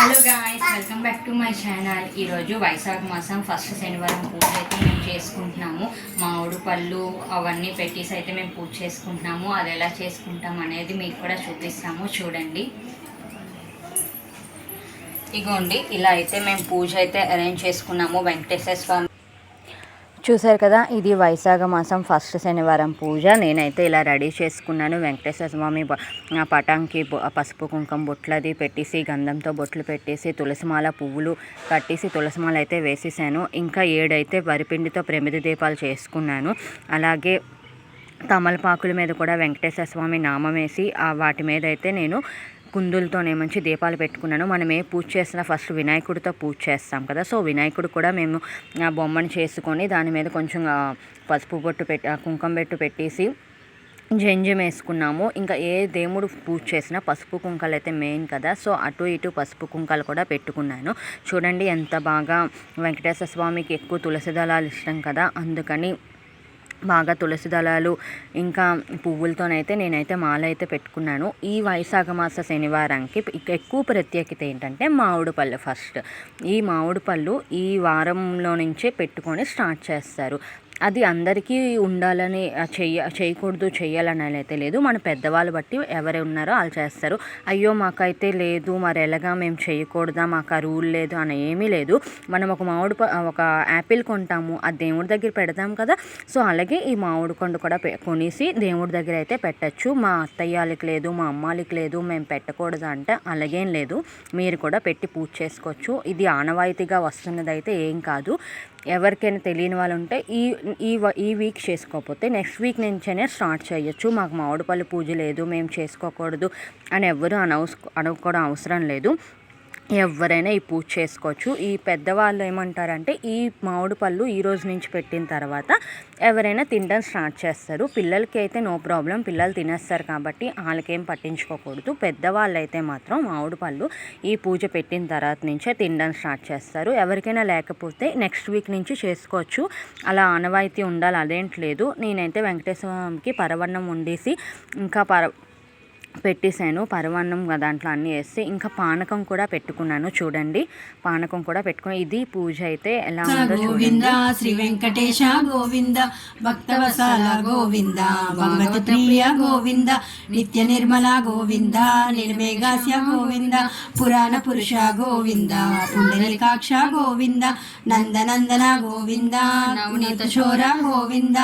Hello guys welcome back to my channel ఈరోజు వైశాఖ మాసం ఫస్ట్ శనివారం పూజ అయితే మేము చేసుకుంటున్నాము. మామిడి పళ్ళు అవన్నీ పెట్టేసి అయితే మేము పూజ చేసుకుంటున్నాము. అది ఎలా చేసుకుంటాం అనేది మీకు కూడా చూపిస్తాము. చూడండి. ఇగోండి ఇలా అయితే మేము పూజ అయితే అరేంజ్ చేసుకున్నాము. వెంకటేశ్వర స్వామి చూసారు కదా ఇది వైశాఖ మాసం ఫస్ట్ శనివారం పూజ. నేనైతే ఇలా రెడీ చేసుకున్నాను. వెంకటేశ్వర స్వామి బ- పటాంకి పసుపు కుంకుమ బొట్లది పెట్టేసి గంధంతో బొట్లు పెట్టేసి తులసిమాల పువ్వులు కట్టేసి తులసిమాల అయితే వేసేసాను. ఇంకా ఏడైతే వరిపిండితో ప్రమిది దీపాలు చేసుకున్నాను. అలాగే తమలపాకుల మీద కూడా వెంకటేశ్వర స్వామి నామం వేసి ఆ వాటి మీద అయితే నేను కుందులతోనే మంచి దీపాలు పెట్టుకున్నాను. మనం ఏ పూజ చేసినా ఫస్ట్ వినాయకుడితో పూజ చేస్తాం కదా. సో వినాయకుడు కూడా మేము ఆ బొమ్మను చేసుకొని దాని మీద కొంచెం పసుపు బొట్టు పెట్టి ఆ కుంకుమ పెట్టు పెట్టేసి జంజం వేసుకున్నాము. ఇంకా ఏ దేవుడు పూజ చేసినా పసుపు కుంకాలు అయితే మెయిన్ కదా. సో అటు ఇటు పసుపు కుంకాలు కూడా పెట్టుకున్నాను. చూడండి ఎంత బాగా వెంకటేశ్వర స్వామికి ఎక్కువ తులసి దళాలు ఇష్టం కదా. అందుకని బాగా తులసి దళాలు ఇంకా పువ్వులతోనైతే నేనైతే మాల అయితే పెట్టుకున్నాను. ఈ వైశాఖ మాస శనివారానికి ఎక్కువ ప్రత్యేకత ఏంటంటే మామిడి పళ్ళు ఫస్ట్. ఈ మామిడి పళ్ళు ఈ వారంలో నుంచే పెట్టుకొని స్టార్ట్ చేస్తారు. అది అందరికీ ఉండాలని చెయ్య చేయకూడదు చేయాలని అయితే లేదు. మన పెద్దవాళ్ళు బట్టి ఎవరు ఉన్నారో వాళ్ళు చేస్తారు. అయ్యో మాకైతే లేదు మరి ఎలాగా మేము చేయకూడదా మాకు ఆ రూల్ లేదు అని ఏమీ లేదు. మనం ఒక మామిడి ప- ఒక యాపిల్ కొంటాము ఆ దేవుడి దగ్గర పెడతాం కదా. సో అలాగే ఈ మామిడి కొండ కూడా పె- కొనేసి దేవుడి దగ్గర అయితే పెట్టచ్చు. మా అత్తయ్యాలకి లేదు మా అమ్మాలకి లేదు మేము పెట్టకూడదు అంటే అలాగేం లేదు. మీరు కూడా పెట్టి పూజ చేసుకోవచ్చు. ఇది ఆనవాయితీగా వస్తున్నది అయితే ఏం కాదు. ఎవరికైనా తెలియని వాళ్ళు ఉంటే ఈ ఈ వ- ఈ వీక్ చేసుకోకపోతే నెక్స్ట్ వీక్ నుంచైనా స్టార్ట్ చేయొచ్చు. మాకు మామిడిపల్లి పూజ లేదు మేము చేసుకోకూడదు అని ఎవ్వరూ అనవస్ అనుకోవడం అవసరం లేదు. ఎవరైనా ఈ పూజ చేసుకోవచ్చు. ఈ పెద్దవాళ్ళు ఏమంటారంటే ఈ మామిడి పళ్ళు ఈ రోజు నుంచి పెట్టిన తర్వాత ఎవరైనా తినడం స్టార్ట్ చేస్తారు. పిల్లలకి అయితే నో ప్రాబ్లం. పిల్లలు తినేస్తారు కాబట్టి వాళ్ళకేం పట్టించుకోకూడదు. పెద్దవాళ్ళు అయితే మాత్రం మామిడి పళ్ళు ఈ పూజ పెట్టిన తర్వాత నుంచే తినడం స్టార్ట్ చేస్తారు. ఎవరికైనా లేకపోతే నెక్స్ట్ వీక్ నుంచి చేసుకోవచ్చు. అలా ఆనవాయితీ ఉండాలి. అదేంటి లేదు. నేనైతే వెంకటేశ్వర స్వామికి పరవన్నం వండేసి ఇంకా పర పెట్టేశాను. పరమాన్నం దాంట్లో అన్నీ వేసి ఇంకా పానకం కూడా పెట్టుకున్నాను. చూడండి పానకం కూడా పెట్టుకుని ఇది పూజ అయితే ఎలా ఉందో గోవింద శ్రీ వెంకటేశ గోవింద భక్తవసాల గోవింద భగవతి ప్రియ గోవింద నిత్య నిర్మల గోవింద నిర్మేఘాస్య గోవింద పురాణ పురుష గోవింద పుండరీకాక్ష గోవింద నందనందన గోవింద నవనీత చోర గోవింద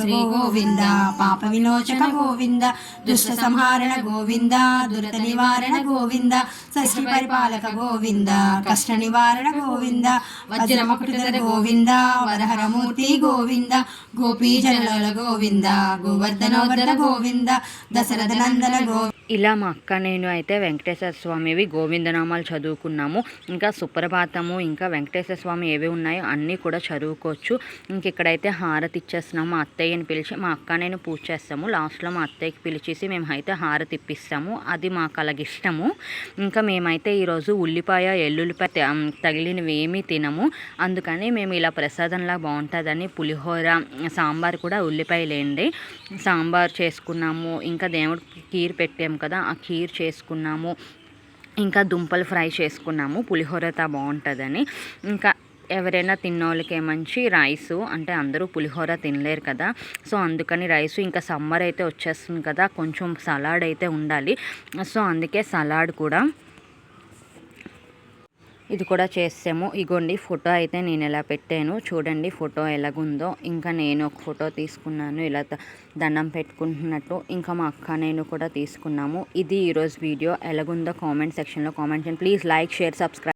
శ్రీ గోవింద పాప విమోచక గోవింద దుష్ట సంహారణ గోవింద దురత నివారణ గోవింద షష్ఠి పరిపాలక గోవింద కష్ట నివారణ గోవింద వజ్రమకుటధర గోవింద వరహరమూర్తి గోవింద గోపీజనల గోవింద గోవర్ధనోవర్ధన గోవింద దశరథ నందన గోవింద. ఇలా మా అక్క నేను అయితే వెంకటేశ్వర స్వామివి గోవిందనామాలు చదువుకున్నాము. ఇంకా సుప్రభాతము ఇంకా వెంకటేశ్వర స్వామి ఏవి ఉన్నాయో అన్నీ కూడా చదువుకోవచ్చు. ఇంక ఇక్కడైతే హారతి ఇచ్చేస్తున్నాము మా అత్తయ్యని పిలిచి మా అక్క నేను పూజ చేస్తాము. లాస్ట్లో మా అత్తయ్యకి పిలిచేసి మేము అయితే హారతి ఇప్పిస్తాము. అది మాకు అలాగ ఇష్టము. ఇంకా మేమైతే ఈరోజు ఉల్లిపాయ ఎల్లుల్లిపాయ తగిలినవి ఏమీ తినము. అందుకని మేము ఇలా ప్రసాదంలా బాగుంటుందని పులిహోర సాంబార్ కూడా ఉల్లిపాయలేండి. సాంబార్ చేసుకున్నాము. ఇంకా దేవుడికి కీర్ పెట్టాము కదా ఆ ఖీర్ చేసుకున్నాము. ఇంకా దుంపలు ఫ్రై చేసుకున్నాము. పులిహోరత బాగుంటుందని. ఇంకా ఎవరైనా తిన్నోళ్ళకి మంచి రైసు అంటే అందరూ పులిహోర తినలేరు కదా. సో అందుకని రైసు ఇంకా సమ్మర్ అయితే వచ్చేస్తుంది కదా కొంచెం సలాడ్ అయితే ఉండాలి. సో అందుకే సలాడ్ కూడా ఇది కూడా చేసాము ఇగోండి ఫోటో అయితే నేను ఎలా పెట్టాను. చూడండి ఫోటో ఎలాగుందో. ఇంకా నేను ఒక ఫోటో తీసుకున్నాను. ఇలా ద- దండం పెట్టుకుంటున్నట్టు. ఇంకా మా అక్క నేను కూడా తీసుకున్నాము. ఇది ఈరోజు వీడియో. ఎలాగుందో కామెంట్ సెక్షన్లో కామెంట్ చేయండి. Please like share subscribe